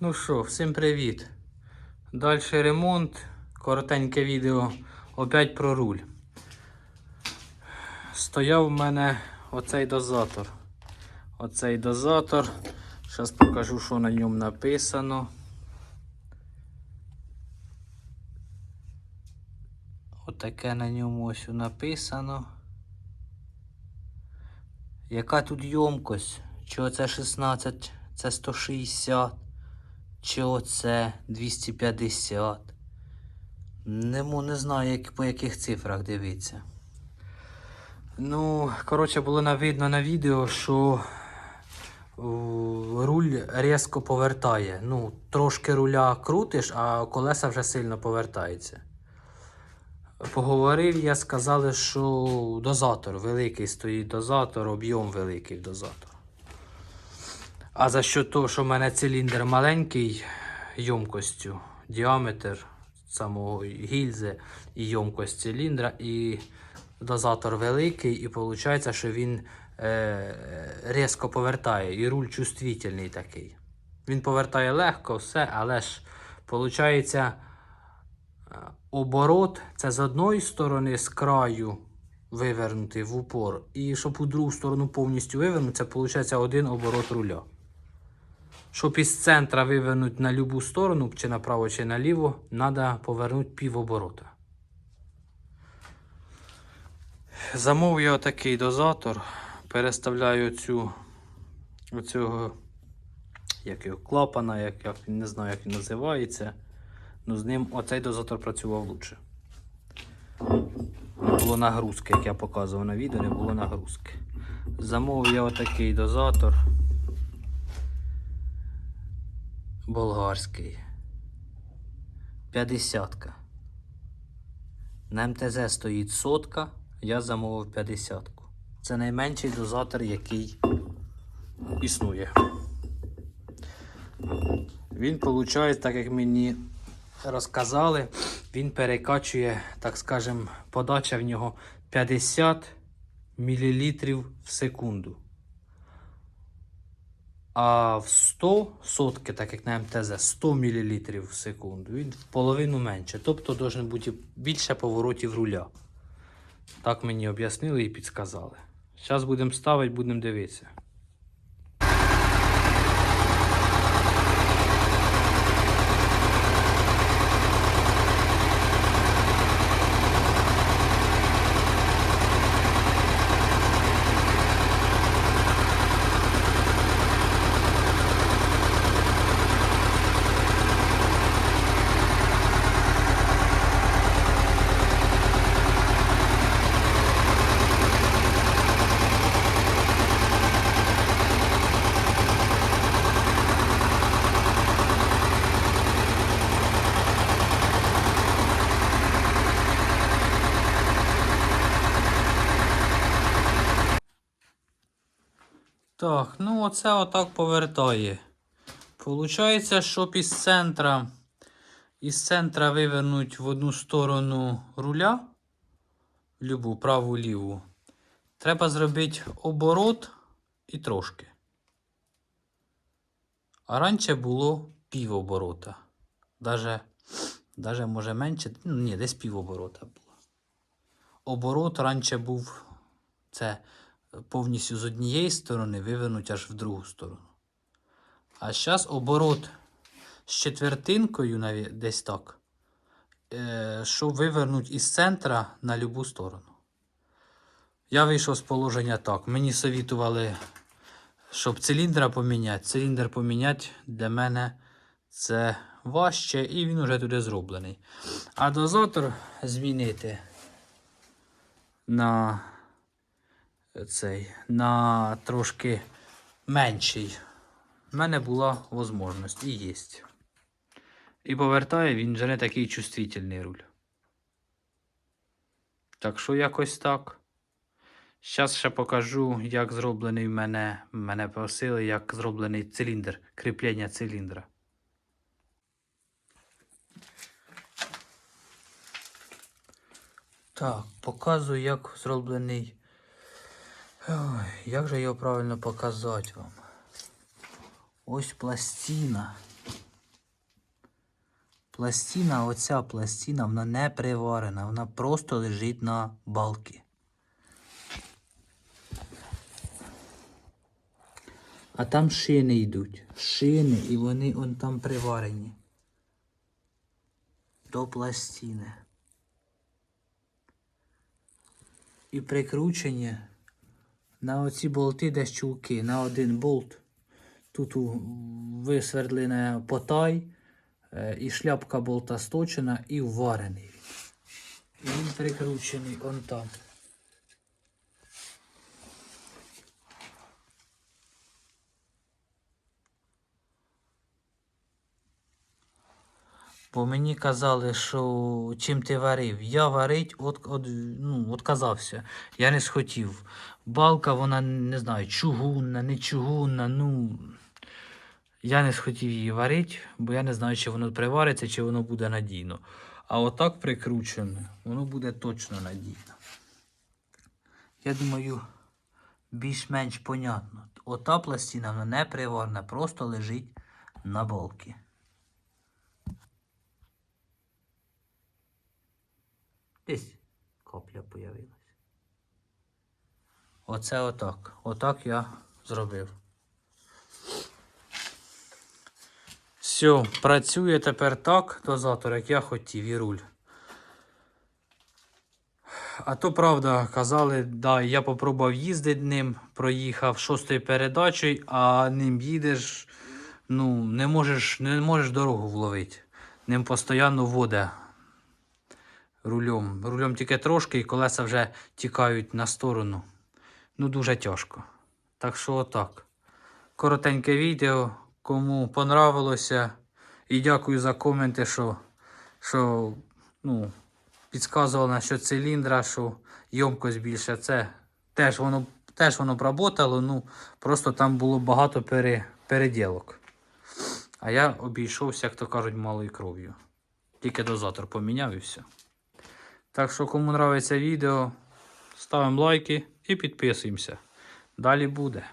Ну що, всім привіт. Далі ремонт. Коротеньке відео. Опять про руль. Стояв в мене оцей дозатор. Оцей дозатор. Зараз покажу, що на ньому написано. Отаке на ньому ось написано. Яка тут ємкость? Чи оце 16, це 160, чи оце 250. Не, не знаю, як, по яких цифрах дивитися. Ну, коротше, було на- видно на відео, що руль різко повертає. Ну, трошки руля крутиш, а колеса вже сильно повертаються. Поговорив я, сказали, що дозатор великий стоїть дозатор, об'єм великий дозатор. А за що того, що в мене циліндр маленький ємкостю, діаметр самого гільзи і ємкость циліндра, і дозатор великий, і виходить, що він е, різко повертає, і руль чувствительний такий. Він повертає легко, все, але ж виходить. Е, Оборот це з одної сторони з краю вивернутий в упор, і щоб у другу сторону повністю вивернути, це виходить один оборот руля. Щоб із центра вивернути на любу сторону, чи направо, чи наліво, треба повернути півоборота. Замовив я отакий дозатор, переставляю цю оцього як його, клапана, як, як, не знаю, як він називається. Ну, з ним оцей дозатор працював лучше. Не було нагрузки, як я показував на відео, не було нагрузки. Замовив я отакий дозатор. Болгарський. 50. На МТЗ стоїть сотка, я замовив 50. Це найменший дозатор, який існує. Він, виходить, так як мені розказали, він перекачує, так скажем, подача в нього 50 мл в секунду. А в 100 сотки, так як на МТЗ, 100 мл в секунду. Він в половину менше. Тобто має бути більше поворотів руля. Так мені об'яснили і підсказали. Зараз будемо ставити, будемо дивитися. Так, ну оце отак повертає. Получається, щоб із центра, із центра вивернуть в одну сторону руля, любу праву ліву, треба зробити оборот і трошки. А раніше було пів оборота. Даже, даже може менше, ну ні, десь пів оборота було. Оборот раніше був це повністю з однієї сторони вивернуть аж в другу сторону. А зараз оборот з четвертинкою, наві- десь так, е, щоб вивернути із центра на любу сторону. Я вийшов з положення так. Мені совітували, щоб циліндра поміняти. Циліндр поміняти для мене це важче і він вже туди зроблений. А дозатор змінити на цей на трошки менший. У мене була можливість і є. І повертає він вже не такий чувствительний руль. Так що якось так. Зараз ще покажу, як зроблений в мене. Мене просили, як зроблений циліндр, кріплення циліндра. Так, показую, як зроблений Ой, як же його правильно показати вам? Ось пластина. Пластина, оця пластина, вона не приварена, вона просто лежить на балки. А там шини йдуть. Шини, і вони он там приварені. До пластини. І прикручені на оці болти десь чулки. На один болт. Тут висвердлена потай, е, і шляпка болта сточена і вварений. І він прикручений он там. Бо мені казали, що чим ти варив. Я варить от, от, ну, отказався. Я не схотів. Балка, вона не знаю, чугунна, не чугунна, ну. Я не схотів її варити, бо я не знаю, чи воно привариться, чи воно буде надійно. А отак прикручене, воно буде точно надійно. Я думаю, більш-менш понятно. Ота пластина вона не приварна, просто лежить на балки. Десь капля появилась. Оце отак. Отак я зробив. Все, працює тепер так, дозатор, як я хотів, і руль. А то правда, казали, да, я попробував їздити ним, проїхав шостою передачею, а ним їдеш, ну, не можеш, не можеш дорогу вловити. Ним постійно воде рулем. Рулем тільки трошки, і колеса вже тікають на сторону. Ну, дуже тяжко. Так що отак. Коротеньке відео. Кому понравилося. І дякую за коменти, що, що ну, підказували насчет циліндра, що ємкость більше. Це теж воно, теж воно проработало, ну просто там було багато пере, переділок. А я обійшовся, як то кажуть, малою кров'ю. Тільки дозатор поміняв і все. Так що, кому нравиться відео, ставимо лайки і підписуємося. Далі буде.